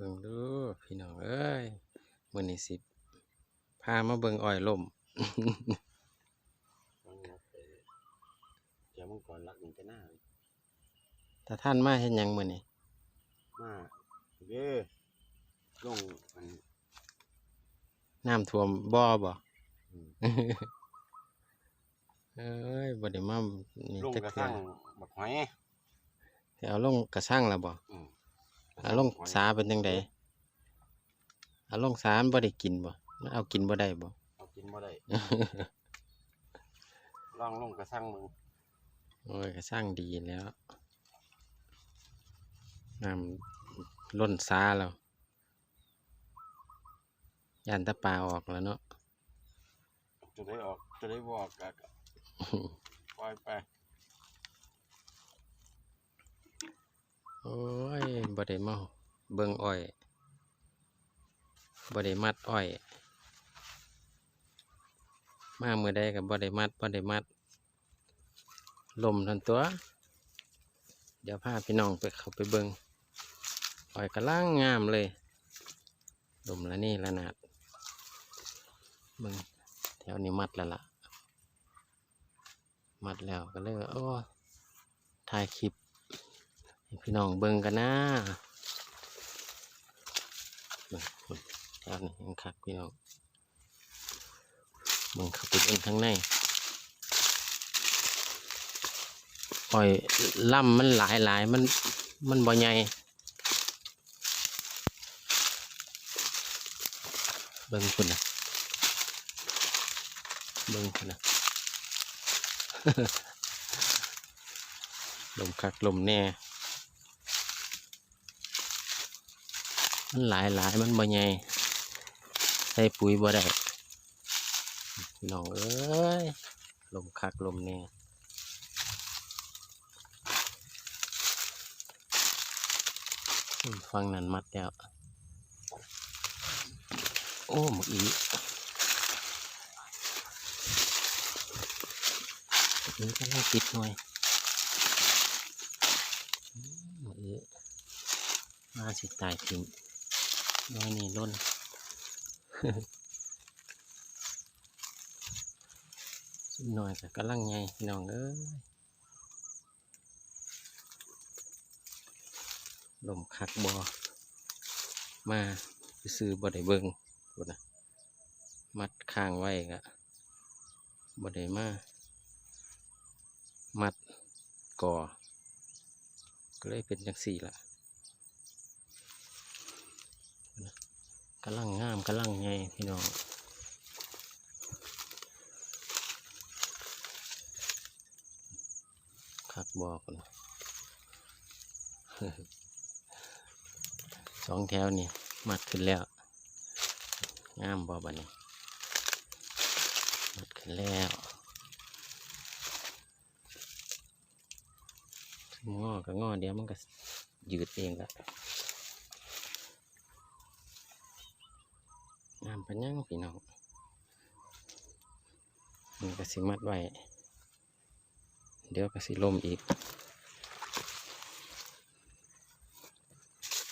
เบิ่งดูพี่น้องเอ้ยมื้อนี้สิพามาเบิ่งอ้อยล่มต้องนับไปเดี๋ยวมังกรรักมันจะหน้าถ้าท่านมาเฮ็ดหยังมื้อนี้มาเย้ลงมันน้ำท่วมบ่บ่อืมเอ้ยบ่ได้มานี่ลงจักกระเทื่อทั่งบักหอยสิเอาลงกระชังแล้วบ่ อืมเอาลงสาเป็นจังไดเอาลงสามันบ่ได้กินบ่มันเอากินบ่ได้บ่เอากินบ่ได้ ลองลงกระทั่งมึงโอ้ยกระชังดีแล้วน้ำล้นสาแล้วย่านแตะปลาออกแล้วเนาะจะได้ออกจะได้บออกกะปล่อยไป โอ้ยบ่ได้มาเบิงอ้อยบ่ได้มัดอ้อย มาเมื้อใดก็บ่ได้มัดบ่ได้มัด ลมทันตัว เดี๋ยวพาพี่น้องไปเข้าไปเบิงอ้อยกำลังงามเลยลมละนี่ละนาดเบิงแถวนี้มัดแล้วล่ะ มัดแล้วก็เลยโอ้ถ่ายคลิป พี่น้องเบิ่งกันนะเบิ่งเบิ่งแถวนี้ยังคักพี่น้องเบิ่งข้าไปเบิ่งข้างในปล่อยล่ำมันหลายหลายมันมันบ่ใหญ่เบิ่งคุณนะเบิ่งคุณนะลมคักลมแน่ มันหลายหลายมันบ่ใหญ่ใส่ปุ๋ยบ่ได้น้องเอ้ยลมคักลมแน่ฟังนั้นมัดแล้ว โอ้หมกอีนี่ก็ต้ติดหน่อยหมกอีมาสิตายทิ้ง น้อยนี่ล้นสุดหน่อยก็กำลังไงพี่น้องเอ้ยลมคักบอมาไปซื้อบ่ได้เบิ่งพุ่นนะมัดค้างไว้กะบ่ได้มา มัดก่อก็เลยเป็นจังสี่ละพุ่นน่ะ กำลังงามกำลังไงพี่น้องคักบอกนะสองแถวนี่มัดขึ้นแล้วงามบอบันนี้มัดขึ้นแล้วงอก็งอเดี๋ยวมันก็ยืดเองละ งามปัญญังพี่น้องมันก็สิมัดไว้ เดี๋ยวก็สิล่มอีก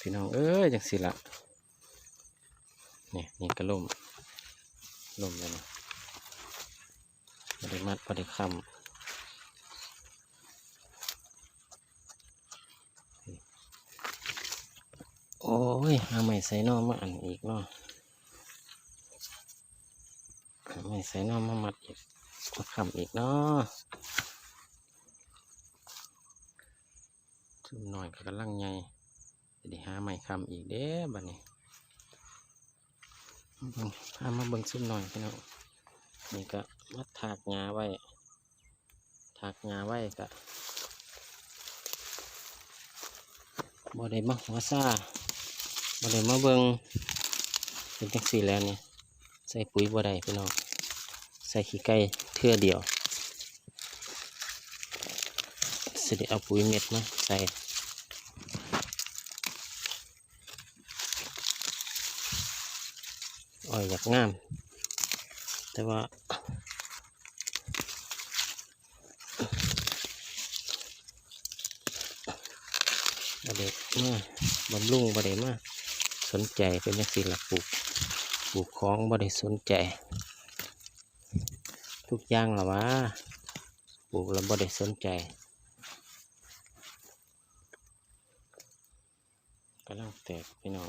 พี่น้องเอ้ยจังสิละเนี่ยนี่ก็ล่มล่มแล้วนะบไดิมัดบไดิคำโอ้ยหาไมใส่นอมาอันอีกเนาะหา ไม่ใส่น้อมามัดอีกมาคำอีกเนาะซุ่มหน่อยก็กำลังใหญ่จะได้หาใหม่คำอีกเด้บัดนี้มาเบิ่งพามาเบิ่งซุ่มหน่อยพี่น้องนี่ก็มาถากงาไว้ถากงาไว้ก็บ่ได้มาหัวซ่าบ่ได้มาเบิ่งเป็นจังสี่แล้วเนี่ยใส่ปุ๋ยบ่ได้พี่น้อง ส่ขี้ไก่เทื่อเดียวสิได้เอาปุ๋ยเม็ดมาใส่อ้อยอยากงาม แต่ว่าบไดมาบำรุงบไดมาสนใจเป็นจังซี่ลปลูกปลูกของบ่ได้สนใจ ทุกอย่างละวะปลูกแล้วบ่ได้สนใจกำลังแตกพี่น้อง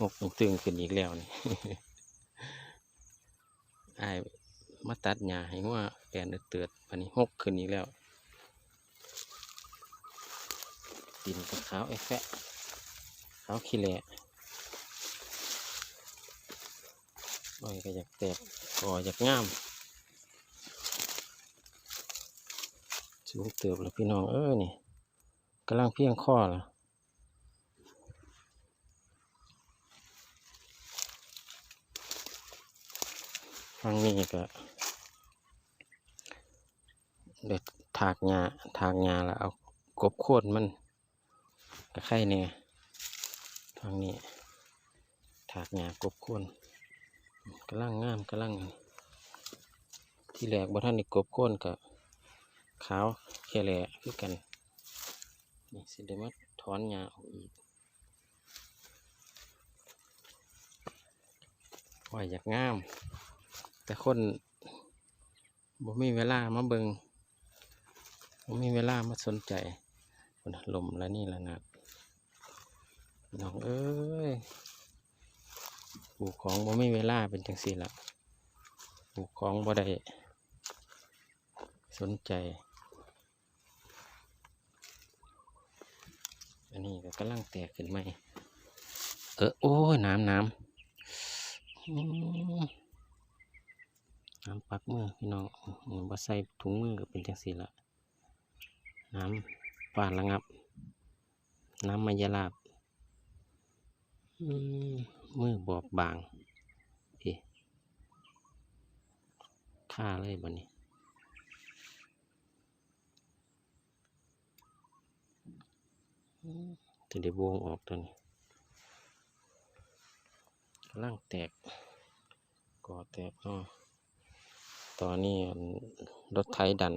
หกตึงขึ้นอีกแล้วนี่อายมาตัดหญ้าให้งัวแปลนเตือดๆอันนี้หกขึ้นอีกแล้วดินกับขาวไอ้แฟะขาวขี้แหละ อ้อยก็อยากแตกก่ออยากงามสูงเติบแล้วพี่น้องเอ้ยนี่กำลังเพียงข้อละฟังนี่ก็เด็ดถากหญ้าถากหญ้าแล้วเอากบโค่นมันกระไข่เนี่ยทางนี้ถากหญ้ากบโคน กำลังงามกำลัง ที่แหลกบ่ท่านนี่กบโคนกับขาวแค่แหล่คือกัน นี่สิเดมาถอนหญ้าออกอีกว่าอยากงาม แต่คนบ่มีเวลามาเบิงบ่มีเวลามาสนใจพุ่นลมแล้วนี่ละนะน้องเอ้ย ลูกของบ่มีเวลาเป็นจังสี่ละปลูกของบ่ได้สนใจ อันนี้ก็กำลังแตกขึ้นใหม เออ โอ้น้ำน้ำน้ำปักมือพี่น้องอืมบ่ใส่ถุงมือก็เป็นจังสี่ละน้ำป่านระงับ น้ำมายาลาบ อืม มือบอบบางพี่ฆ่าเลยบันนี้จะได้วงออกตัวนี้กำลังแตกก่อแตกเนาะตอนนี้รถไถดัน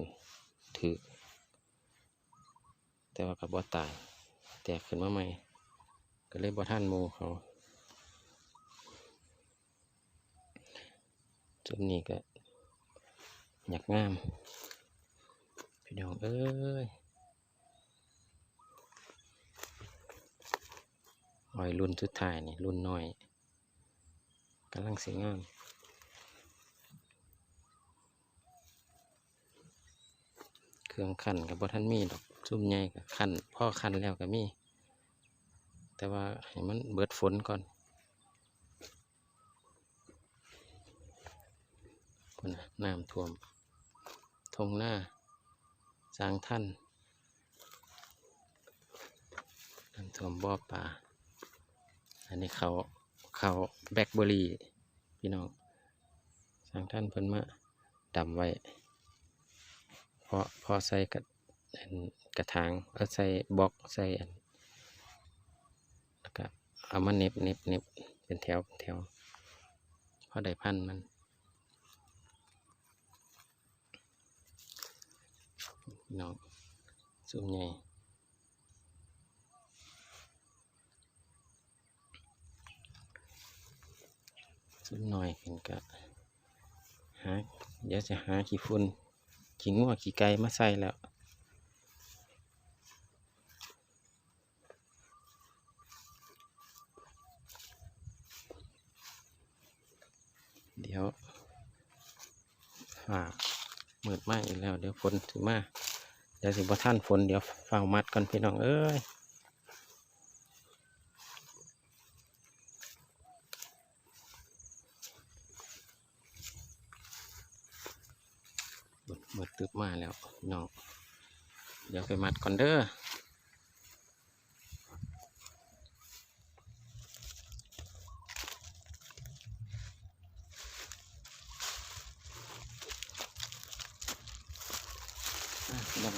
ถือ แต่ว่ากับบ่ตาย แตกขึ้นมาใหม่ ก็เลยบ่ท่านหมูเขา จุดนี้ก็อยากงาม พี่น้องเอ้ยอ้อยรุ่นสุดท้ายนี่รุ่นน้อยกำลังสีงามเครื่องขันกับบ่ท่านมีดอกซุ่มใหญ่กับขันพ่อขันแล้วก็มี แต่ว่าให้มันเบิดฝนก่อน น้ำท่วมทงหน้าสร้างท่านน้ำท่วมบ่อปลาอันนี้เขาเขาแบล็คเบอร์รี่ พี่น้องสร้างท่านเพิ่นมาดำไว้พอพอใส่กระกระถางเออใส่บล็อกใส่อันแล้วก็เอามาเน็บเน็บเน็บเป็นแถวเป็นแถวพอได้พันมัน พี่น้องสุ่มใหญ่สุ่มหน่อยกันก็หาเดี๋ยวจะหาขี้ฝุ่นขี้งัวขี้ไก่มาใส่แล้วเดี๋ยวฝ่ามืดมากอีกแล้ว เดี๋ยวฝนถึงมา ดี๋ยวสิบ่ท่านฝนเดี๋ยวเฝ้ามัดกันพี่น้องเอ้ยมืดมืดตึบมาแล้วน้องเดี๋ยวไปมัดก่อนเด้อ อะ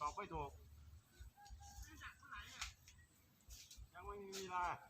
搞会躲。想出来，杨文来。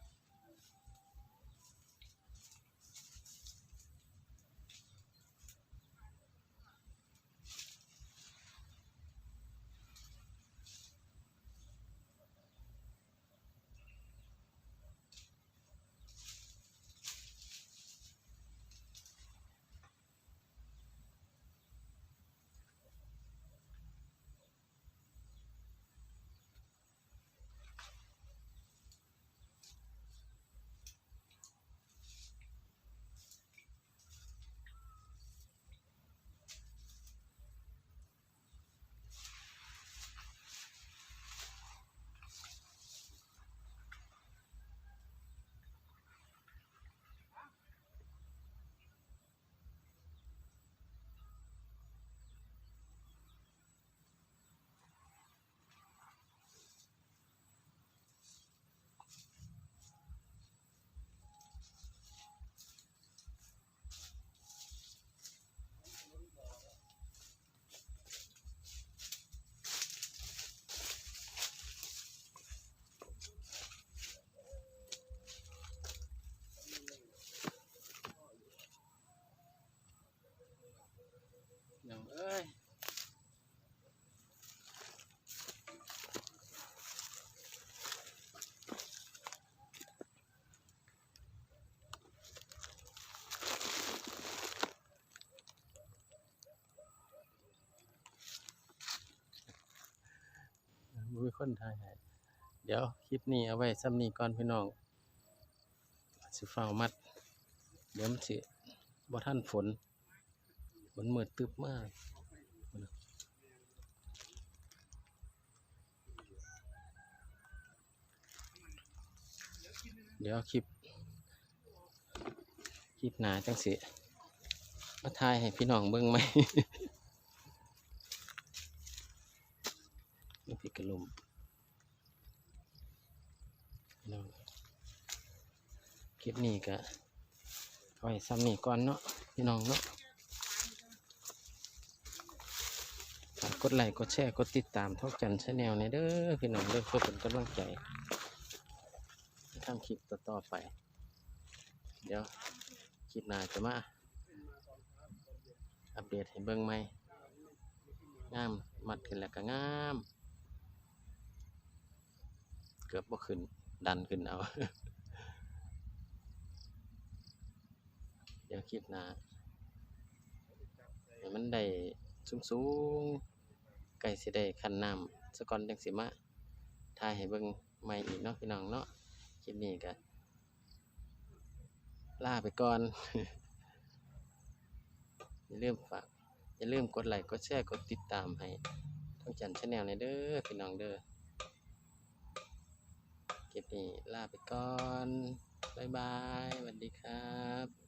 คนถ่ยเดี๋ยวคลิปนี้เอาไว้ซ้ำนี้ก่อนพี่น้องสิฟ้ามัด เดี๋ยวมันสิบ่ท่านฝนฝนเหมือดตึบมากเดี๋ยวคลิป คลิปหนาจังสิมาทายให้พี่น้องเบิ้งไหมนี่พี่กระลุม น้องคลิปนี้ก็เอาไว้ซ้ำนี่ก่อนเนาะพี่น้องเนาะฝากกดไลค์กดแชร์กดติดตามท่องจันชาแนลในเด้อพี่น้องเด้อเพื่อเป็นกำลังใจทำคลิปต่อๆไป เดี๋ยวคลิปหน้าจะมาอัปเดตให้เบิ่งใหมงามมัดขึ้นแล้วก็งาม เกือบบ่ขึ้น ดันขึ้นเอา เดี๋ยวคลิปหน้าให้มันได้สูงๆใกล้สิได้คันน้ำสกอนจังสิมาถ่ายให้เบิ่งใหม่อีกเนาะพี่น้องเนาะคลิปนี้ก็ลาไปก่อน อย่าลืมฝากอย่าลืมกดไลค์กดแชร์กดติดตามให้ท่องจันชาแนลในเด้อพี่น้องเด้อ คลิปนี้ลาไปก่อน บ๊ายบายสวัสดีครับ